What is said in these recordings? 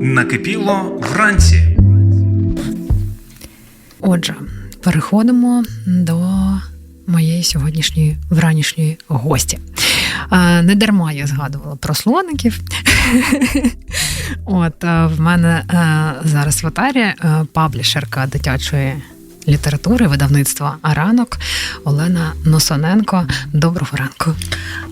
Накипіло вранці. Отже, переходимо до моєї сьогоднішньої вранішньої гості. Не дарма я згадувала про слоників. От в мене зараз в етері е, паблішерка дитячої літератури, видавництва Аранок Олена Носоненко. Доброго ранку.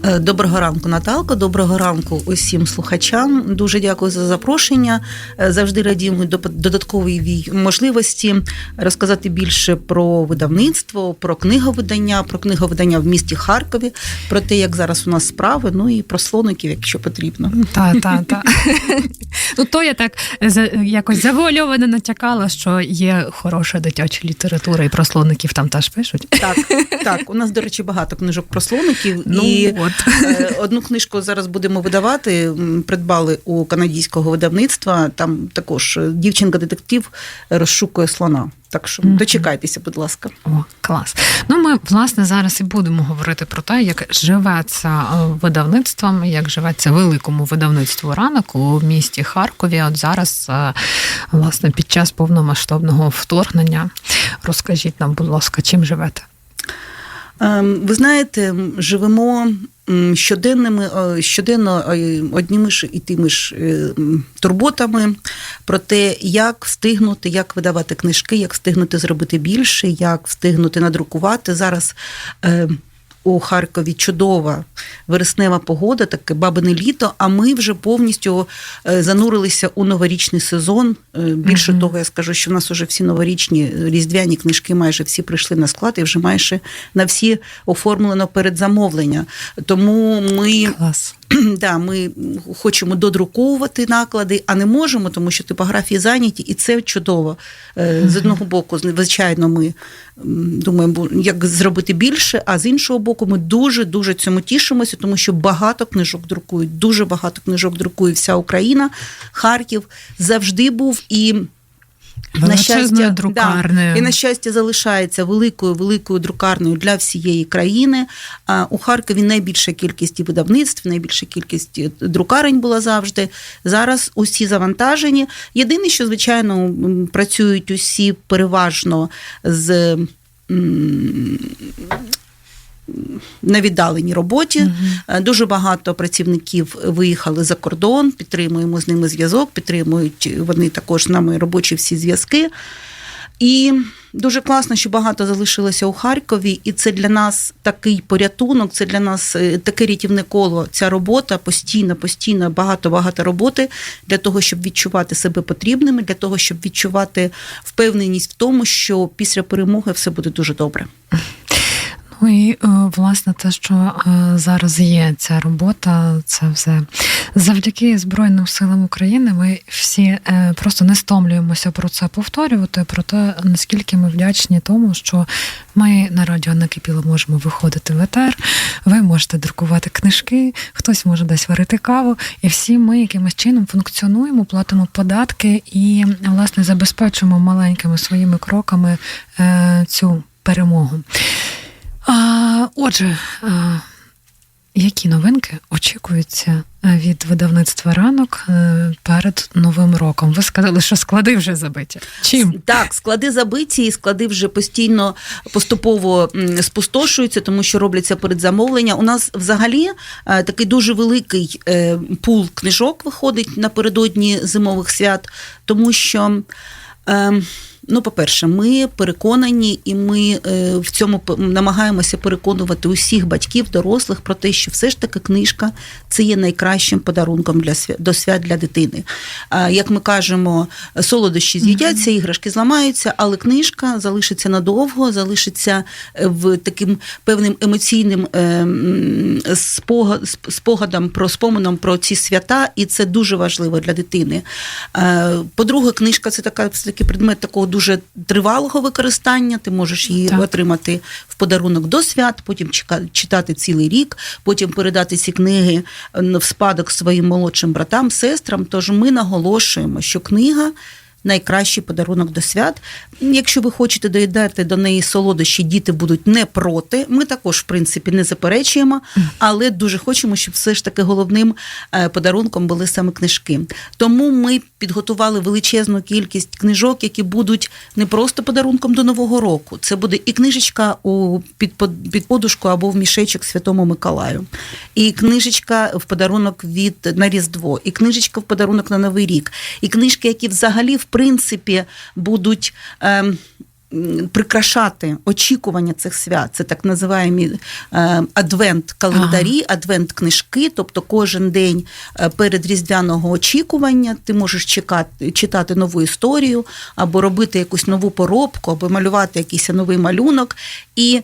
Е, Доброго ранку, Наталко. Доброго ранку усім слухачам. Дуже дякую за запрошення. Е, Завжди радіємо до додаткової можливості розказати більше про видавництво, про книговидання, про книговидання в місті Харкові, про те, як зараз у нас справи, ну і про слоників, якщо потрібно. Та, та, та. Ну, то я так за- якось завуальовано натякала, що є хороша дитяча література, і про слоників там теж пишуть. Так, так. У нас, до речі, багато книжок про слоників. Ну, і от. Е, Одну книжку зараз будемо видавати. Придбали у канадського видавництва. Там також дівчинка-детектив розшукує слона. Так що дочекайтеся, будь ласка. О, клас. Ну, ми власне зараз і будемо говорити про те, як живеться е, видавництвом, як живеться великому видавництву ранок у місті Харкові. От зараз, е, власне, під час повномасштабного вторгнення. Розкажіть нам, будь ласка, чим живете? Ем, Ви знаєте, живемо щоденними, е, щоденно е, одніми ж і тими ж е, турботами про те, як встигнути, як видавати книжки, як встигнути зробити більше, як встигнути надрукувати. Зараз е, у Харкові чудова вереснева погода, таке бабине літо. А ми вже повністю е, занурилися у новорічний сезон. Більше Більше Мгм. того, я скажу, що в нас вже всі новорічні е, різдвяні книжки майже всі прийшли на склад і вже майже на всі оформлено передзамовлення. Тому ми Клас. да, ми хочемо додруковувати наклади, а не можемо, тому що типографії зайняті, і це чудово. Е, З одного боку, звичайно, ми думаємо, як зробити більше, а з іншого боку, ми дуже дуже цьому тішимося, тому що багато книжок друкують, дуже багато книжок друкує вся Україна. Харків завжди був і. Величезною друкарнею. Да, і на щастя залишається великою великою друкарнею для всієї країни. А у Харкові найбільша кількість і видавництв, найбільша кількість е, друкарень була завжди. Зараз усі завантажені. Єдине, що звичайно працюють усі переважно з. На віддаленій роботі. Е, дуже багато працівників виїхали за кордон. Підтримуємо з ними зв'язок, підтримують вони також з нами робочі всі зв'язки. І дуже класно, що багато залишилося у Харкові, і це для нас такий порятунок, це для нас е, таке рятівне коло. Ця робота постійно, постійно, багато багато роботи для того, щоб відчувати себе потрібними, для того, щоб відчувати впевненість в тому, що після перемоги все буде дуже добре. Ну і е, власне те, що е, зараз є ця робота, це все завдяки Збройним силам України. Ми всі е, просто не стомлюємося про це повторювати, про те, наскільки ми вдячні тому, що ми на радіо накипіло можемо виходити в етер. Ви можете друкувати книжки, хтось може десь варити каву, і всі ми якимось чином функціонуємо, платимо податки і власне забезпечуємо маленькими своїми кроками цю перемогу. А, отже, а, які новинки очікуються е, від видавництва ранок е, перед новим роком? Ви сказали, що склади вже забиті. Чим? Так, склади забиті, і склади вже постійно поступово спустошуються, тому що робляться передзамовлення. У нас взагалі е, такий дуже великий е, пул книжок виходить напередодні зимових свят, тому що. Ну, по-перше, ми переконані, і ми е, в цьому намагаємося переконувати усіх батьків, дорослих про те, що все ж таки книжка це є найкращим подарунком для свя- до свят для дитини. Як ми кажемо, солодощі з'їдяться, іграшки зламаються, але книжка залишиться надовго, залишиться е, в таким певним емоційним е, спогадом про спомином про ці свята, і це дуже важливо для дитини. По-друге, книжка це така все таки предмет такого дуже тривалого використання. Ти можеш її Так. отримати в подарунок до свят, потім читати цілий рік, потім передати ці книги в спадок своїм молодшим братам, сестрам. Тож ми наголошуємо, що книга найкращий подарунок до свят. Якщо ви хочете доїдати до неї солодощі, діти будуть не проти. Ми також, в принципі, не заперечуємо, але дуже хочемо, щоб все ж таки головним е, подарунком були саме книжки. Тому ми підготували величезну кількість книжок, які будуть не просто подарунком до Нового року. Це буде і книжечка у під, подушку або в мішечок Святому Миколаю, і книжечка в подарунок від на Різдво, і книжечка в подарунок на Новий рік, і книжки, які взагалі в принципі будуть. ем, Прикрашати очікування цих свят, це так називаємо адвент-календарі, адвент-книжки. Тобто кожен день е, перед різдвяного очікування ти можеш чекати, читати нову історію, або робити якусь нову поробку, або малювати якийсь новий малюнок. І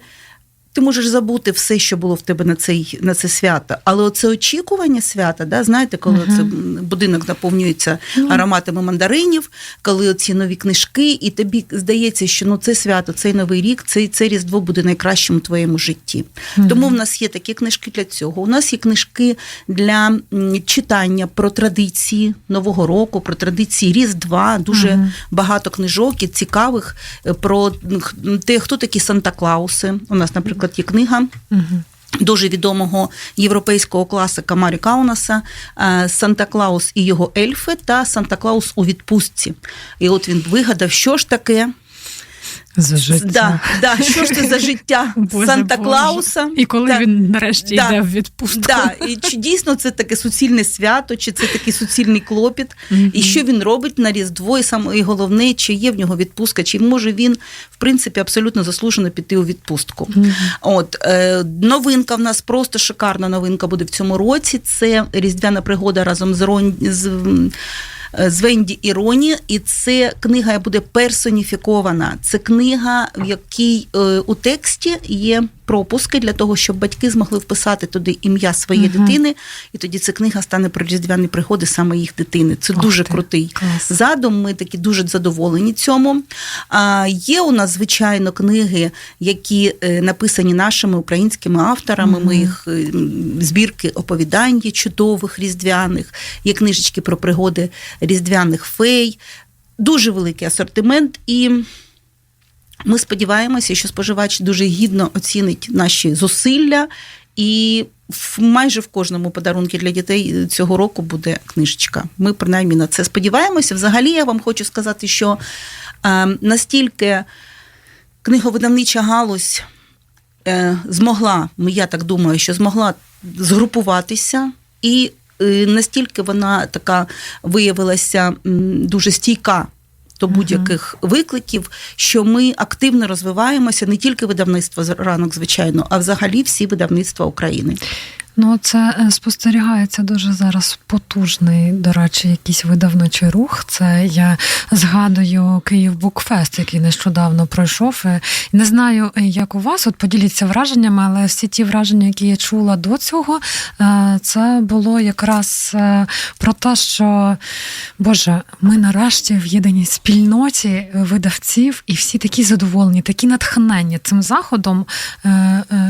ти можеш забути все, що було в тебе на цей на це свято. Але оце очікування свята, да, знаєте, коли Мгм. це будинок наповнюється ароматами мандаринів, коли оці нові книжки, і тобі здається, що ну це свято, цей новий рік, цей це різдво буде найкращим у твоєму житті. Мгм. Тому в нас є такі книжки для цього. У нас є книжки для читання про традиції Нового року, про традиції Різдва. Дуже Мгм. багато книжок і цікавих е, про те, хто такі Санта-Клауси. У нас, наприклад, є книга. Дуже відомого європейського класика Марі Каунаса е, Санта-Клаус і його ельфи та Санта-Клаус у відпустці. І от він вигадав, що ж таке За життя. Да, да, що ж це за життя Боже, Санта-Клауса. Боже. І коли Да. він нарешті Да. йде в відпустку. Да, і чи дійсно це таке суцільне свято, чи це такий суцільний клопіт, Мгм. і що він робить на Різдво, і саме і головне, чи є в нього відпустка, чи може він, в принципі, абсолютно заслужено піти у відпустку. Мгм. От е, новинка в нас просто шикарна новинка буде в цьому році. Це різдвяна пригода разом з Рон з. Е, З Венді і і це книга буде персоніфікована. Це книга, в якій е, у тексті є пропуски для того, щоб батьки змогли вписати туди ім'я своєї Мгм. дитини, і тоді ця книга стане про різдвяні пригоди саме їх дитини. Це Ох дуже ти, крутий клас. задум. Ми такі дуже задоволені цьому. А, є у нас, звичайно, книги, які е, написані нашими українськими авторами. Ми їх е, збірки оповідань є чудових різдвяних, є книжечки про пригоди різдвяних фей. Дуже великий асортимент і. Ми сподіваємося, що споживач дуже гідно оцінить наші зусилля, і в майже в кожному подарунку для дітей цього року буде книжечка. Ми принаймні на це сподіваємося. Взагалі, я вам хочу сказати, що е, настільки книговидавнича галузь е, змогла, я так думаю, що змогла згрупуватися і е, настільки вона така виявилася дуже стійка до будь-яких викликів, що ми активно розвиваємося не тільки видавництво ранок, звичайно, а взагалі всі видавництва України. Ну, це е, спостерігається дуже зараз потужний, до речі, якийсь видавничий рух. Це я згадую Київ Букфест, який нещодавно пройшов. Е, Не знаю, е, як у вас, от поділіться враженнями, але всі ті враження, які я чула до цього, це було якраз про те, що Боже, ми нарешті в єдиній спільноті видавців, і всі такі задоволені, такі натхнення цим заходом.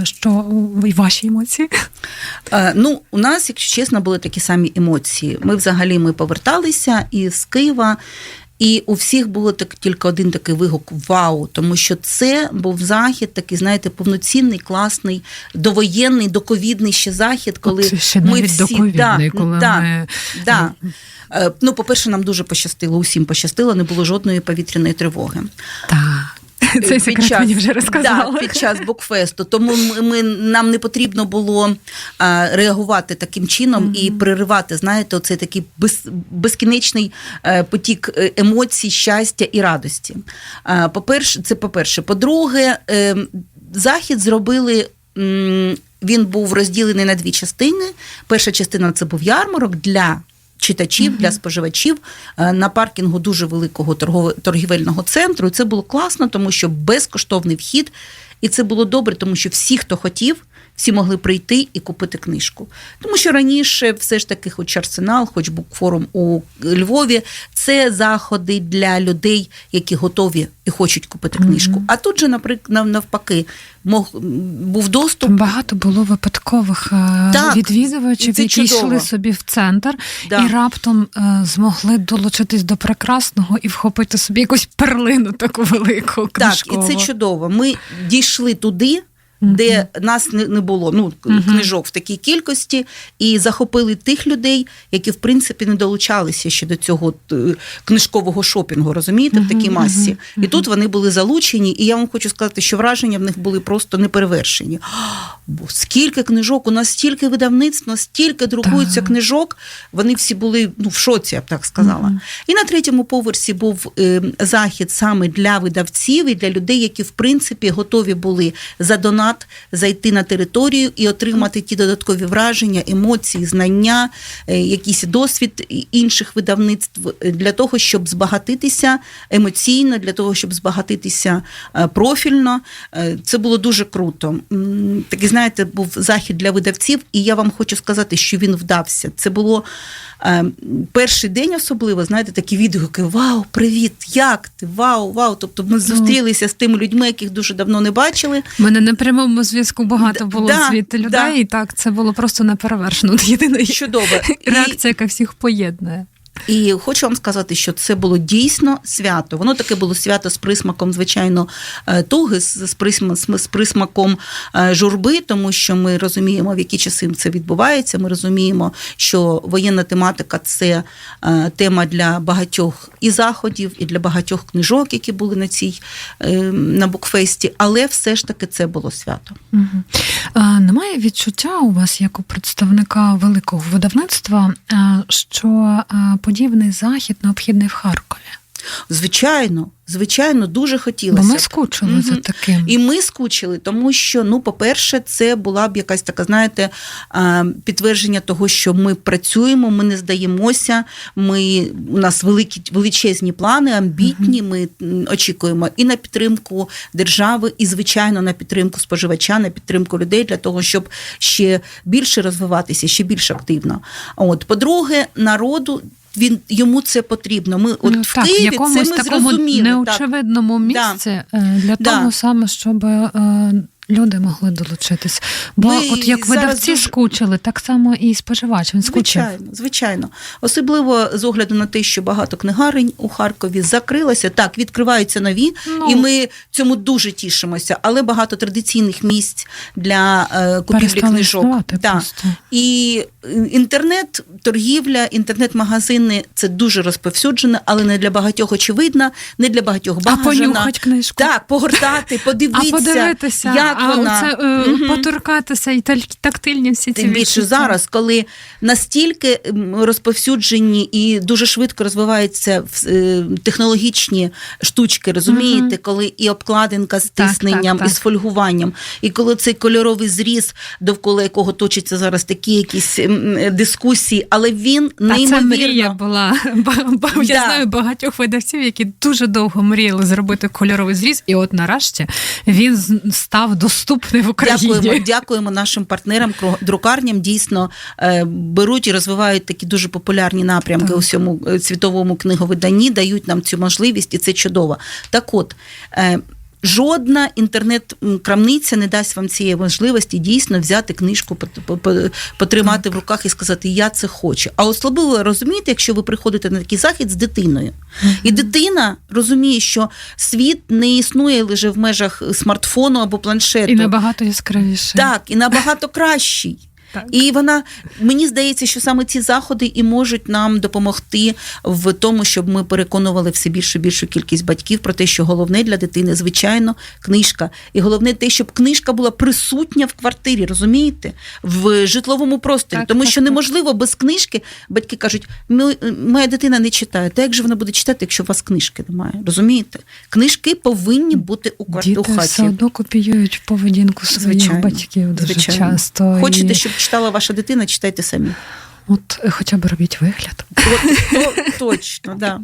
Що і ваші емоції? Е, Ну, у нас, якщо чесно, були такі самі емоції. Ми взагалі ми поверталися із Києва. І у всіх було так тільки один такий вигук Вау! Тому що це був захід, такий, знаєте, повноцінний, класний, довоєнний, доковідний ще захід, коли От ще ми всі доковідний, коли да, ми да. Е, Ну, по-перше, нам дуже пощастило, усім пощастило, не було жодної повітряної тривоги. Так. Цей Під секрет час- мені вже розказали. Да, під час букфесту. Тому ми, ми нам не потрібно було а, реагувати таким чином і переривати, знаєте, оцей такий без, безкінечний е, потік е, емоцій, щастя і радості. А, по-перше, це по-перше. По-друге, е, захід зробили. м, Він був розділений на дві частини. Перша частина це був ярмарок для читачів, для споживачів е, на паркінгу дуже великого торгівельного центру. І це було класно, тому що безкоштовний вхід. І це було добре, тому що всі, хто хотів, всі могли прийти і купити книжку. Тому що раніше все ж таки, хоч арсенал, хоч букфорум у Львові, це заходи для людей, які готові і хочуть купити книжку. Мгм. А тут же, наприклад, навпаки, мог був доступ. Там багато було випадкових е, Так, відвідувачів, які чудово. йшли собі в центр Да. і раптом е, змогли долучитись до прекрасного і вхопити собі якусь перлину таку велику. Так, і це чудово. Ми дійшли туди. Де нас не, було ну книжок в такій кількості, і захопили тих людей, які в принципі не долучалися ще до цього е, книжкового шопінгу, розумієте, в такій масі. І тут вони були залучені, і я вам хочу сказати, що враження в них були просто неперевершені. Бо скільки книжок, у нас стільки видавництв, у нас стільки друкується книжок. Вони всі були ну, в шоці, я б так сказала. І на третьому поверсі був е, захід саме для видавців і для людей, які в принципі готові були за донат зайти на територію і отримати ті додаткові враження, емоції, знання, е, якийсь досвід інших видавництв для того, щоб збагатитися емоційно, для того, щоб збагатитися е, профільно. Е, Це було дуже круто. Такий, знаєте, був захід для видавців, і я вам хочу сказати, що він вдався. Це було перший день, особливо, знаєте, такі відгуки: Вау, привіт! Як ти? Вау, вау! Тобто Ну. ми зустрілися з тими людьми, яких дуже давно не бачили. Мене на прямому зв'язку багато було да, звідти людей, да. і так це було просто неперевершено. Єдина Чудово. І- реакція, яка всіх поєднує. І хочу вам сказати, що це було дійсно свято. Воно таке було свято з присмаком, звичайно, е, туги, з з присма- з присмаком е, журби, тому що ми розуміємо, в які часи це відбувається. Ми розуміємо, що воєнна тематика це е, тема для багатьох і заходів, і для багатьох книжок, які були на цій на букфесті. Але все ж таки це було свято. Мгм. А, Немає відчуття у вас, як у представника великого видавництва, що подібний захід необхідний в Харкові? Звичайно, звичайно, дуже хотілося. Бо ми скучили за таким. І ми скучили, тому що, ну, по-перше, це була б якась така, знаєте, підтвердження того, що ми працюємо, ми не здаємося. Ми у нас великі величезні плани, амбітні. Ми очікуємо і на підтримку держави, і звичайно на підтримку споживача, на підтримку людей для того, щоб ще більше розвиватися, ще більш активно. От, по-друге, народу. Він йому це потрібно. Ми от Ну, в так, Києві якомусь це ми такому зрозуміли. так. неочевидному місці да. для Да. того саме, щоб е, люди могли долучитись. Бо Ми от як видавці дуже- скучили, так само і споживач він скучив. Звичайно, звичайно. Особливо з огляду на те, що багато книгарень у Харкові закрилося. Так, відкриваються нові, Ну. і ми цьому дуже тішимося. Але багато традиційних місць для е, купівлі книжок. Так. І інтернет, торгівля, інтернет-магазини це дуже розповсюджено, але не для багатьох очевидно, не для багатьох А бажано. понюхать книжку. Так, погортати, А подивитися, подивитися, як а вона. оце, Мгм. поторкатися і тактильні всі ці Тим більше зараз, коли настільки розповсюджені і дуже швидко розвиваються е, технологічні штучки, розумієте, Мгм. коли і обкладинка з Так, тисненням, так, і з фольгуванням, і коли цей кольоровий зріз, довкола якого точаться зараз такі якісь е, дискусії, але він Та це мрія була. Я Да. знаю багатьох видавців, які дуже довго мріяли зробити кольоровий зріз, і от нарешті він став доступний в Україні. Дякуємо, дякуємо нашим партнерам, друкарням. Дійсно е, беруть і розвивають такі дуже популярні напрямки Так. у всьому е, світовому книговиданні, дають нам цю можливість, і це чудово. Так от. Жодна інтернет-крамниця не дасть вам цієї можливості дійсно взяти книжку, пот- по- по- потримати в руках і сказати Я це хочу. А особливо розумієте, якщо ви приходите на такий захід з дитиною, і дитина розуміє, що світ не існує лише в межах смартфону або планшету. І набагато яскравіше. Так, і набагато кращий. Так. І вона мені здається, що саме ці заходи і можуть нам допомогти в тому, щоб ми переконували все більшу більшу кількість батьків про те, що головне для дитини, звичайно, книжка. І головне те, щоб книжка була присутня в квартирі, розумієте, в житловому просторі. Так, Тому так, що так. неможливо без книжки. Батьки кажуть, «Ми- моя дитина не читає. Та як же вона буде читати, якщо у вас книжки немає? Розумієте? Книжки повинні бути у квартирі Діти у все хаті. одно копіюють поведінку своїх Звичайно, батьків дуже звичайно. часто. Хочете, І- щоб читала ваша дитина, читайте самі. От е, хоча б робіть вигляд. От, то, точно, да.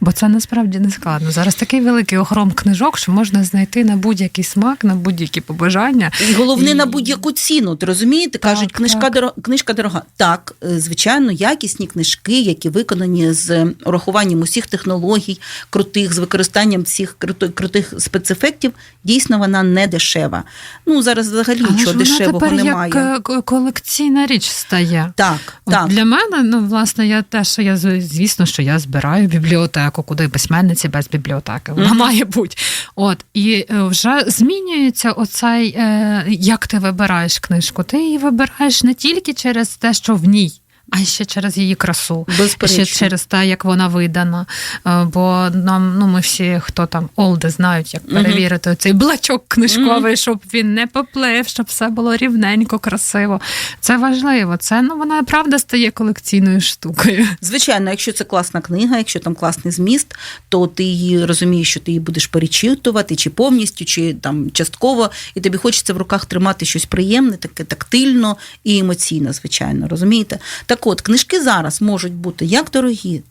Бо це насправді не складно. Зараз такий великий охром книжок, що можна знайти на будь-який смак, на будь-які побажання. І головне І- на будь-яку ціну. Ти розумієте? Кажуть, Так, книжка так. дорога, книжка дорога. Так, е, звичайно, якісні книжки, які виконані з урахуванням усіх технологій, крутих, з використанням всіх крутих спецефектів, дійсно вона не дешева. Ну зараз взагалі нічого дешевого тепер немає. як е, колекційна річ стає. Так, Так. Для мене, ну власне, я теж я звісно, що я збираю бібліотеку, куди письменниці без бібліотеки. Вона Мгм. має бути. От і е, вже змінюється оцей, е, як ти вибираєш книжку. Ти її вибираєш не тільки через те, що в ній. А ще через її красу, Безперечно. ще через те, як вона видана. Е, Бо нам, ну ми всі, хто там олди, знають, як перевірити цей блачок книжковий, щоб він не поплив, щоб все було рівненько, красиво. Це важливо. Це ну вона правда стає колекційною штукою. Звичайно, якщо це класна книга, якщо там класний зміст, то ти її розумієш, що ти її будеш перечитувати, чи повністю, чи там частково, і тобі хочеться в руках тримати щось приємне, таке тактильно і емоційно, звичайно, розумієте? Так от, книжки зараз можуть бути як дорогі,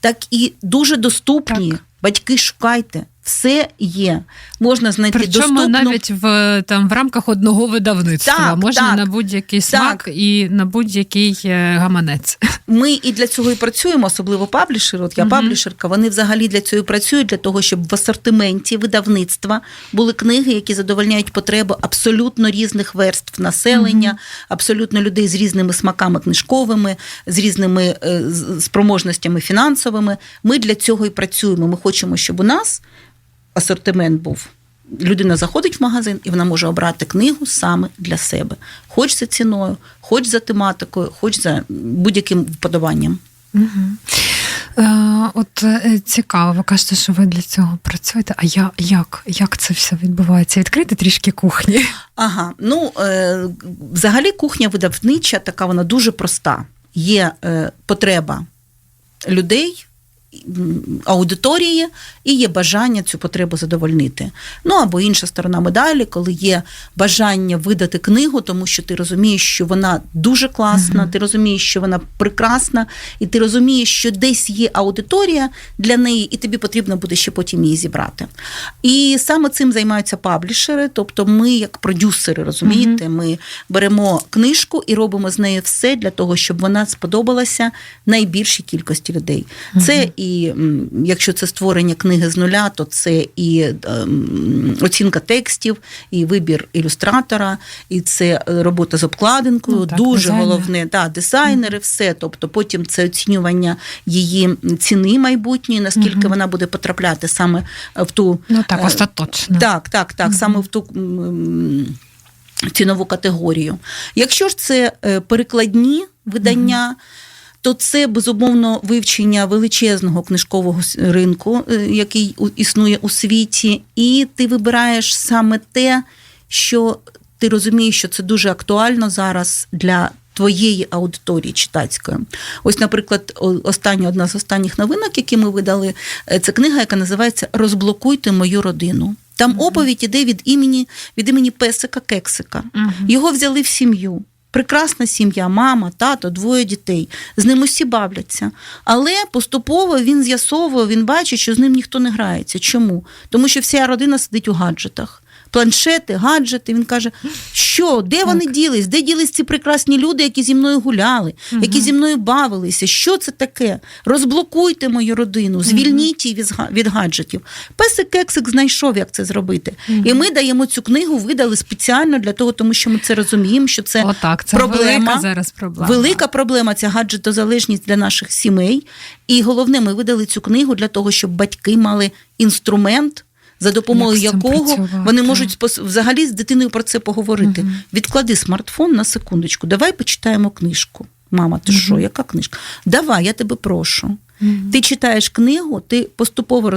так і дуже доступні. Так. Батьки, шукайте, все є. Можна знайти Причому доступну. навіть в там в рамках одного видавництва Так, можна так. на будь-який смак і на будь-який е, гаманець. Ми і для цього і працюємо, особливо паблішери. От я Мгм. паблішерка. Вони взагалі для цього і працюють, для того, щоб в асортименті видавництва були книги, які задовольняють потреби абсолютно різних верств населення, абсолютно людей з різними смаками книжковими, з різними е, спроможностями фінансовими. Ми для цього і працюємо. Ми хочемо, щоб у нас асортимент був. Людина заходить в магазин і вона може обрати книгу саме для себе, хоч за ціною, хоч за тематикою, хоч за будь-яким вподобанням. Угу. Е, от е, цікаво, ви кажете, що ви для цього працюєте. А я, як, як це все відбувається? Відкрити трішки кухні. Ага, ну е, взагалі кухня видавнича, така вона дуже проста. Є е, потреба людей. Аудиторії і є бажання цю потребу задовольнити. Ну або інша сторона медалі, коли є бажання видати книгу, тому що ти розумієш, що вона дуже класна, ти розумієш, що вона прекрасна, і ти розумієш, що десь є аудиторія для неї, і тобі потрібно буде ще потім її зібрати. І саме цим займаються паблішери, тобто ми, як продюсери, розумієте, ми беремо книжку і робимо з нею все для того, щоб вона сподобалася найбільшій кількості людей. Це і якщо це створення книги з нуля, то це і ем, оцінка текстів, і вибір ілюстратора, і це е, робота з обкладинкою. Ну, так, дуже дизайнер. головне, да, дизайнери, все. Тобто потім це оцінювання її ціни майбутньої, наскільки Мгм. вона буде потрапляти саме в ту Ну так, Е, остаточно. так, так, так, саме в ту цінову категорію. Якщо ж це е, перекладні видання, то це безумовно вивчення величезного книжкового ринку, е, який існує у світі, і ти вибираєш саме те, що ти розумієш, що це дуже актуально зараз для. Твоєї аудиторії читацької. Ось, наприклад, остання одна з останніх новинок, які ми видали, е, це книга, яка називається Розблокуйте мою родину. Там оповідь іде від імені від імені песика Кексика. Його взяли в сім'ю. Прекрасна сім'я, мама, тато, двоє дітей. З ним усі бавляться. Але поступово він з'ясовує, він бачить, що з ним ніхто не грається. Чому? Тому що вся родина сидить у гаджетах. Планшети, гаджети. Він каже, що, де вони ділись? Де ділись ці прекрасні люди, які зі мною гуляли, які зі мною бавилися? Що це таке? Розблокуйте мою родину, звільніть її від від гаджетів. Песик Кексик знайшов, як це зробити. І ми даємо цю книгу, видали спеціально для того, тому що ми це розуміємо, що це Отак, це проблема. велика зараз проблема. Велика проблема ця гаджетозалежність для наших сімей. І головне, ми видали цю книгу для того, щоб батьки мали інструмент. За допомогою Як якого працювати. вони можуть спос- взагалі з дитиною про це поговорити. Мгм. Відклади смартфон на секундочку, давай почитаємо книжку. Мама, ти Мгм. що, яка книжка? Давай, я тебе прошу. Мгм. Ти читаєш книгу, ти поступово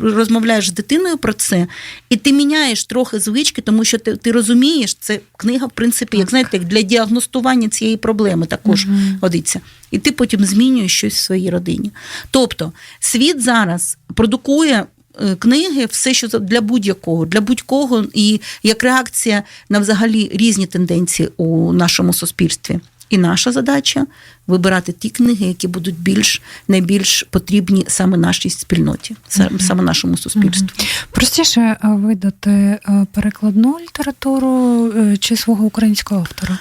розмовляєш з дитиною про це, і ти міняєш трохи звички, тому що ти, ти розумієш, це книга, в принципі, як знаєте, для діагностування цієї проблеми також Мгм. годиться. І ти потім змінюєш щось в своїй родині. Тобто, світ зараз продукує. Е, Книги, все, що для будь-якого, для будь-кого, і як реакція на взагалі різні тенденції у нашому суспільстві. І наша задача вибирати ті книги, які будуть більш найбільш потрібні саме нашій спільноті, саме, нашому суспільству. Простіше видати перекладну літературу е, чи свого українського автора?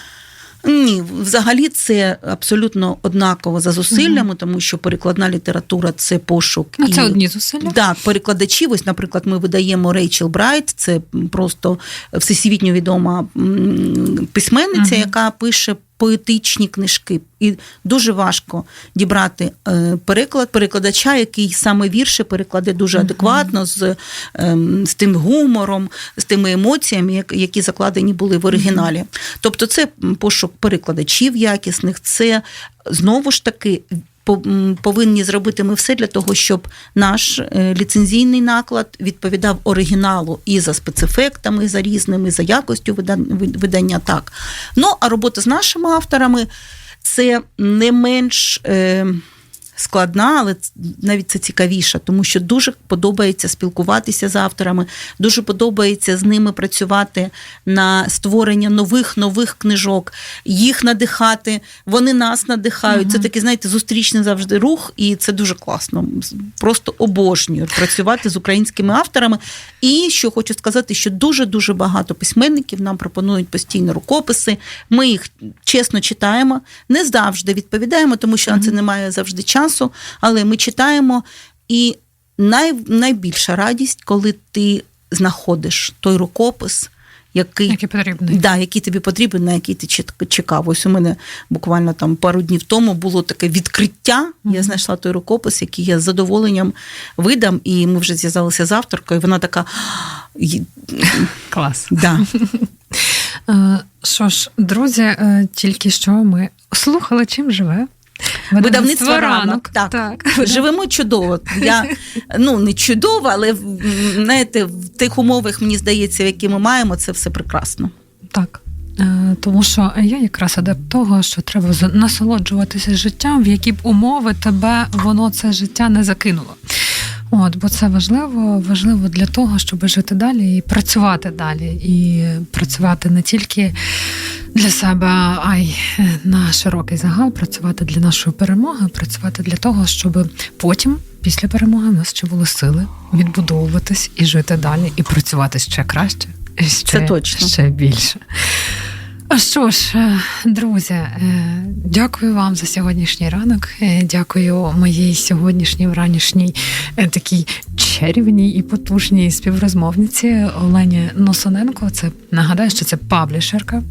Ні, взагалі це абсолютно однаково за зусиллями, тому що перекладна література це пошук Ну, це одні зусилля. Так, перекладачів. Ось, наприклад, ми видаємо Рейчел Брайт, це просто всесвітньо відома письменниця, яка пише поетичні книжки. І дуже важко дібрати е, переклад перекладача, який саме вірші перекладе дуже адекватно, з, ем, з тим гумором, з тими емоціями, як- які закладені були в оригіналі. Тобто, це пошук перекладачів якісних, це знову ж таки. По- Повинні зробити ми все для того, щоб наш е, ліцензійний наклад відповідав оригіналу і за спецефектами, і за різними, і за якостю видан- видання. Так. Ну а робота з нашими авторами це не менш е, складна, але навіть це цікавіше, тому що дуже подобається спілкуватися з авторами, дуже подобається з ними працювати на створення нових нових книжок, їх надихати. Вони нас надихають. Це Мгм. такий, знаєте, зустрічний завжди рух, і це дуже класно. Просто обожнюю працювати з українськими авторами. І що хочу сказати, що дуже дуже багато письменників нам пропонують постійно рукописи. Ми їх чесно читаємо, не завжди відповідаємо, тому що на це немає завжди часу. Але ми читаємо, і най, найбільша радість, коли ти знаходиш той рукопис, який Які потрібні. Да, який тобі потрібен, на який ти чекав. Ось у мене буквально там пару днів тому було таке відкриття. Мгм. Я знайшла той рукопис, який я з задоволенням видам, і ми вже зв'язалися з авторкою. і Вона така. Клас. Да. Е, Що ж, друзі, е, тільки що ми слухали, чим живе. Видавництво ранок. Так. Живемо чудово. Я ну не чудово, але знаєте, в тих умовах, мені здається, які ми маємо, це все прекрасно. Так. Е, Тому що я якраз адепт того, що треба насолоджуватися життям, в які б умови тебе воно це життя не закинуло. От, бо це важливо, важливо для того, щоб жити далі і працювати далі, і працювати не тільки для себе, а й на широкий загал, працювати для нашої перемоги, працювати для того, щоб потім, після перемоги, в нас ще були сили відбудовуватись і жити далі, і працювати ще краще. Ще, Це точно. ще більше. Що ж, е, друзі, е, дякую вам за сьогоднішній ранок. Е, Дякую моїй сьогоднішній вранішній такій чарівній і потужній співрозмовниці Олені Носоненко. Це нагадаю, що це паблішерка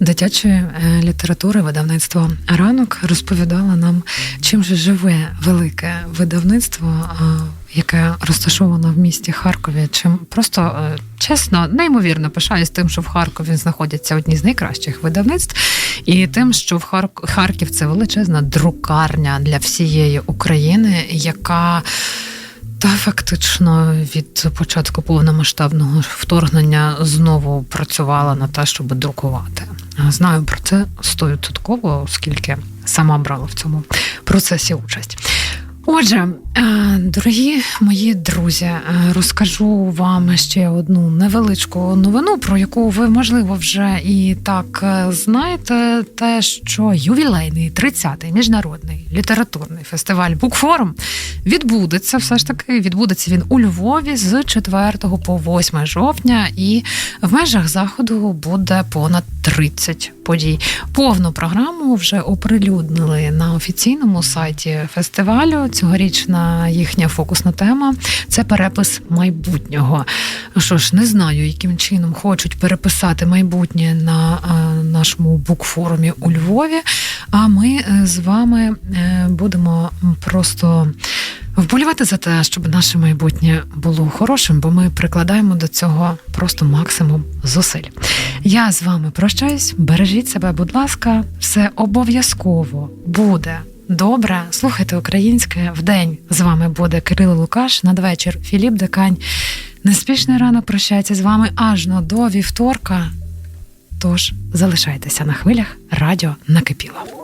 дитячої літератури видавництва ранок розповідала нам, чим же живе велике видавництво. Яке розташовано в місті Харкові, чим просто е, чесно, неймовірно пишаюсь тим, що в Харкові знаходяться одні з найкращих видавництв, і тим, що в Харк- Харків це величезна друкарня для всієї України, яка та фактично від початку повномасштабного вторгнення знову працювала на те, щоб друкувати. Знаю про це стовідсотково, оскільки сама брала в цьому процесі участь. Отже, е, дорогі мої друзі, е, розкажу вам ще одну невеличку новину, про яку ви, можливо, вже і так е, знаєте, те, що ювілейний 30-й міжнародний літературний фестиваль Букфорум відбудеться. Все ж таки відбудеться він у Львові з 4 по 8 жовтня, і в межах заходу буде понад 30 подій. Повну програму вже оприлюднили на офіційному сайті фестивалю. Цьогорічна їхня фокусна тема це перепис майбутнього. Що ж, не знаю, яким чином хочуть переписати майбутнє на е, нашому букфорумі у Львові. А ми е, з вами е, будемо просто. Вболівати за те, щоб наше майбутнє було хорошим, бо ми прикладаємо до цього просто максимум зусиль. Я з вами прощаюсь. Бережіть себе, будь ласка, все обов'язково буде добре. Слухайте українське в день. З вами буде Кирило Лукаш. Надвечір Філіп Декань. Неспішний ранок прощається з вами аж до вівторка. Тож залишайтеся на хвилях радіо накипіло.